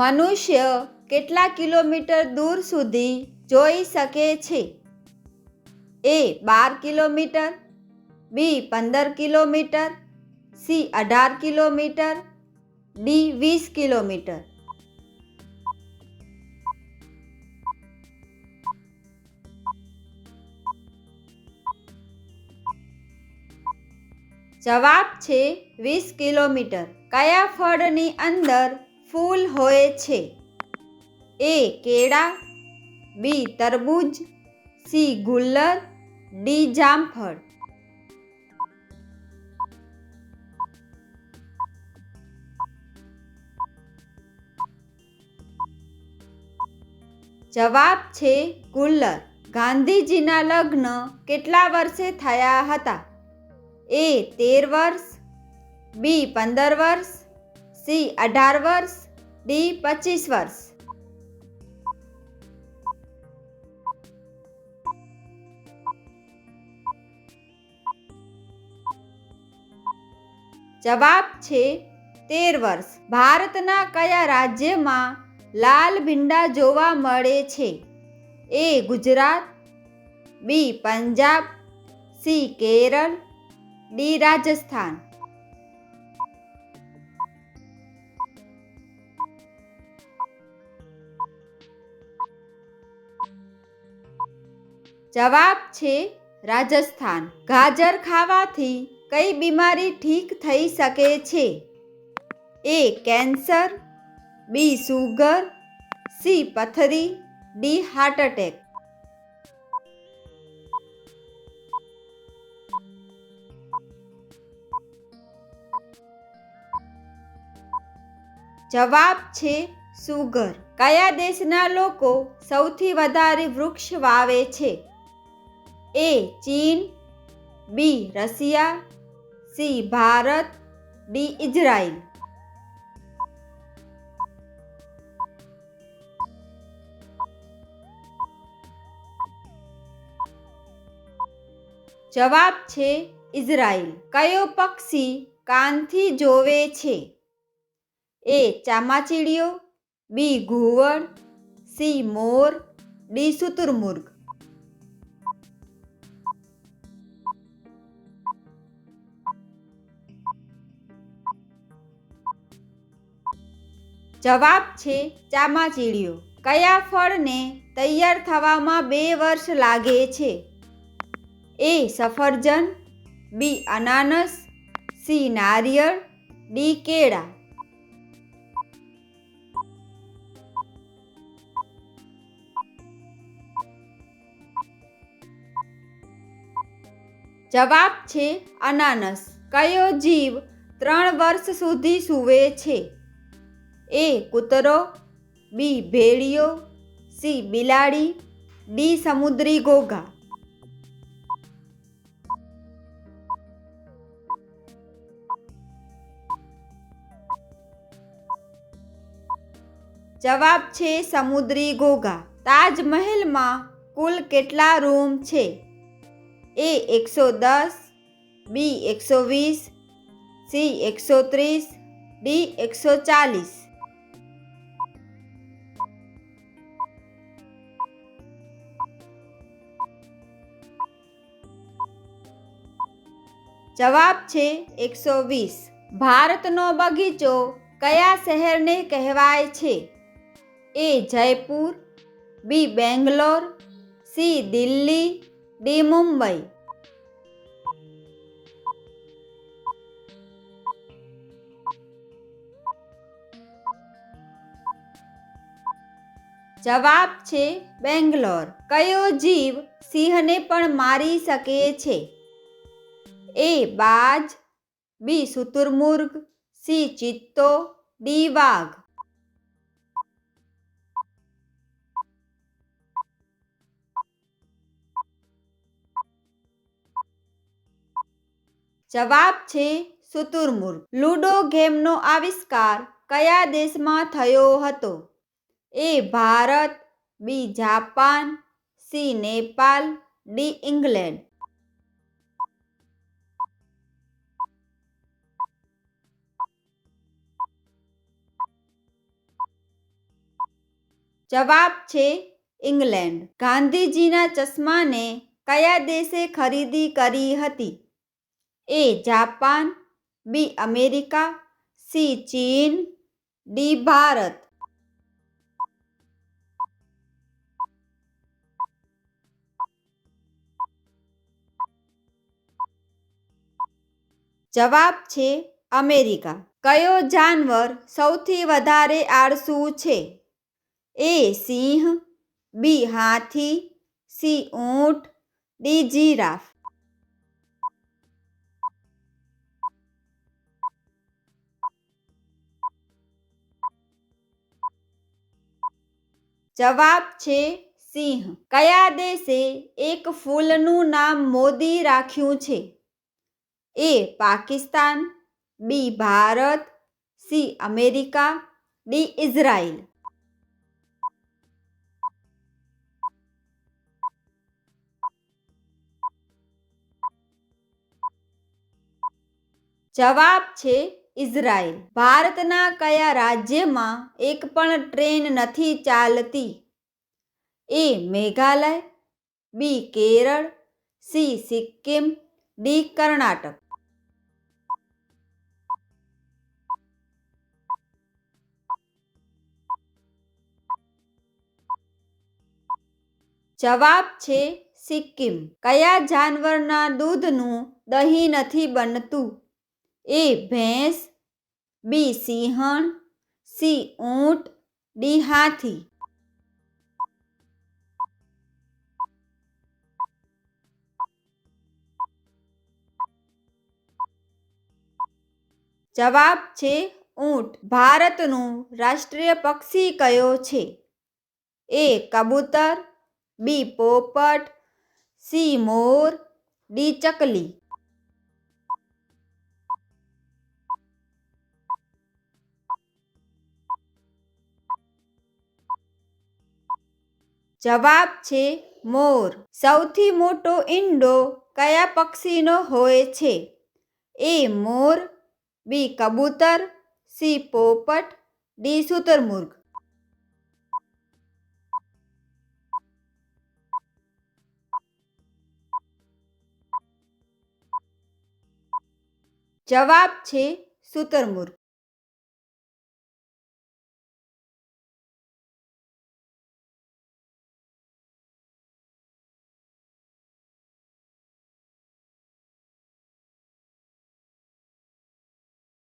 મનુષ્ય કેટલા કિલોમીટર દૂર સુધી જોઈ શકે છે? એ બાર કિલોમીટર, બી પંદર કિલોમીટર, સી અઢાર કિલોમીટર, ડી વીસ કિલોમીટર. જવાબ છે વીસ કિલોમીટર. કયા ફળની અંદર ફૂલ હોય છે. એ કેળા, બી તરબૂજ, સી ગુલ્લર, ડી જામફળ. જવાબ છે ગુલ્લર. ગાંધીજીના લગ્ન કેટલા વર્ષે થયા હતા? એ તેર વર્ષ, બી પંદર વર્ષ સી, અઢાર વર્ષ, ડી, પચીસ વર્ષ. જવાબ છે તેર વર્ષ. ભારતના કયા રાજ્યમાં લાલ ભીંડા જોવા મળે છે? A, Gujarat, B, Punjab, C, Kerala, D, Rajasthan. જવાબ છે રાજસ્થાન. ગાજર ખાવાથી કઈ બીમારી ઠીક થઈ શકે છે? A cancer, B sugar, C પથરી, ડી હાર્ટ એટેક. જવાબ છે સુગર. કયા દેશના લોકો સૌથી વધારે વૃક્ષ વાવે છે? એ ચીન B Russia C Bharat D Israel. જવાબ છે ઇઝરાયલ. કયો પક્ષી કાનથી જોવે છે? એ ચામાચીડિયો બી ઘુવડ સી મોર ડી શુતુરમુર્ગ જવાબ છે ચામાચીડિયો. કયા ફળને તૈયાર થવામાં બે વર્ષ લાગે છે? એ સફરજન, બી અનાનસ, સી નારિયેળ, ડી કેળા. જવાબ છે અનાનસ. કયો જીવ ત્રણ વર્ષ સુધી સૂવે છે? એ કૂતરો, બી ભેળીઓ સી બિલાડી, ડી સમુદ્રી ઘોઘા. જવાબ છે સમુદ્રી ઘોઘા. તાજમહેલમાં કુલ કેટલા રૂમ છે? એ એકસો દસ, બી એકસો વીસ, સી એકસો ત્રીસ, ડી એકસો ચાલીસ. જવાબ છે એકસો વીસ. ભારતનો બગીચો કયા શહેરને કહેવાય છે? A Jaipur, B Bangalore, C Delhi, D Mumbai. જવાબ છે બેંગ્લોર. કયો જીવ સિંહને પણ મારી શકે છે? એ બાજ, બી સુતુરમુર્ગ, સી ચિત્તો, ડી વાઘ. જવાબ છે સુતુરમુર્ગ. લૂડો ગેમનો આવિષ્કાર કયા દેશમાં થયો હતો? A Bharat, B Japan, C Nepal, D England. જવાબ છે ઇંગ્લેન્ડ. ગાંધીજીના ચશ્માને કયા દેશે ખરીદી કરી હતી? A Japan, B America, C ચીન, ડી ભારત. જવાબ છે અમેરિકા. કયો જાનવર સૌથી વધારે આળસુ છે? એ સિંહ, બી હાથી, સી ઊંટ, ડી જીરાફ. જવાબ છે સિંહ. કયા દેશે એક ફૂલનું નામ મોદી રાખ્યું છે? A Pakistan, B Bharat, C America, D Israel. જવાબ છે ઇઝરાયલ. ભારતના કયા રાજ્યમાં એક પણ ટ્રેન નથી ચાલતી? A Meghalaya, B Kerala, C Sikkim, D Karnataka. જવાબ છે સિક્કિમ. કયા જાનવરના દૂધનું દહીં નથી બનતું? એ ભેંસ, બી સિંહણ, સી ઊંટ, ડી હાથી. જવાબ છે ઊંટ. ભારતનું રાષ્ટ્રીય પક્ષી કયો છે? એ કબૂતર, બી પોપટ, સી મોર, ડી ચકલી. જવાબ છે મોર. સૌથી મોટો ઈંડો કયા પક્ષીનો હોય છે? એ મોર, બી કબૂતર, સી પોપટ, ડી સુતરમુર્ગ. જવાબ છે શુતરમુર્ગ